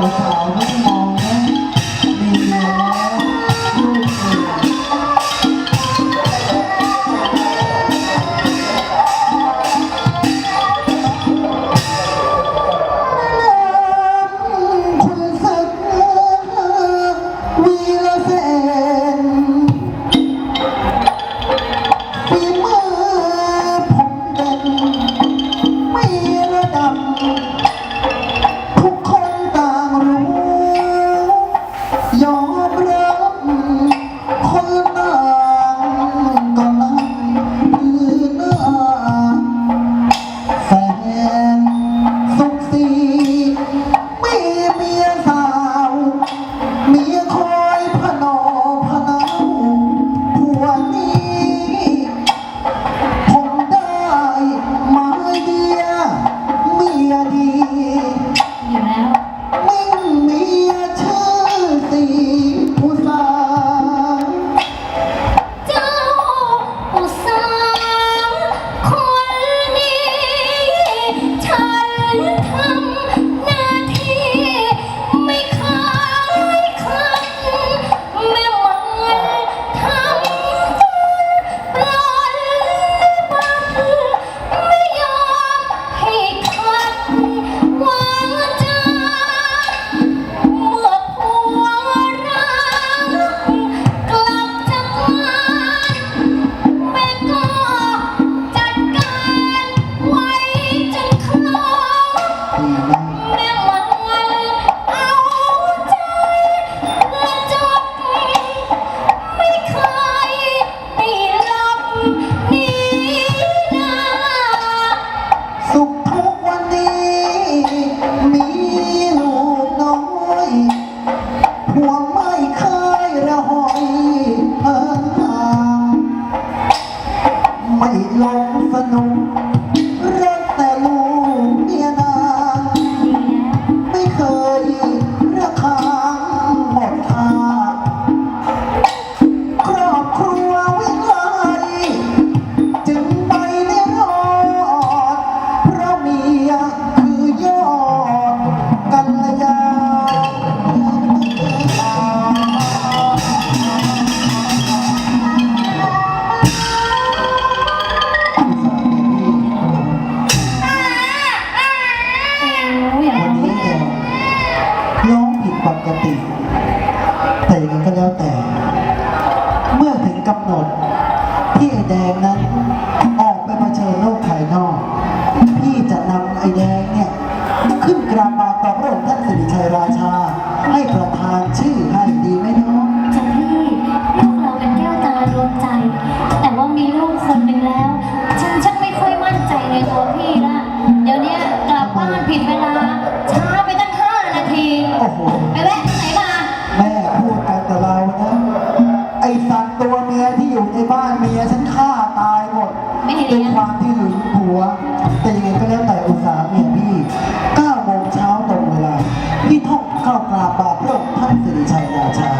我们好好的 ริแต่ยังก็แล้วแต่ เมื่อถึงกำหนดพี่ไอแดงนั้นออกไปเผชิญโลกภายนอก พี่จะนำไอแดงเนี่ย ขึ้นกราบมาต่อพระองค์ท่านสิริชัยราชา เป็นความที่หึงหัวแต่ยังไงก็แล้วแต่อุตสาหเนี่ยพี่9โมงเช้าตรงเวลาพี่ท่องเข้ากราบบาทเพื่องค์ท่านสิริชัยราชา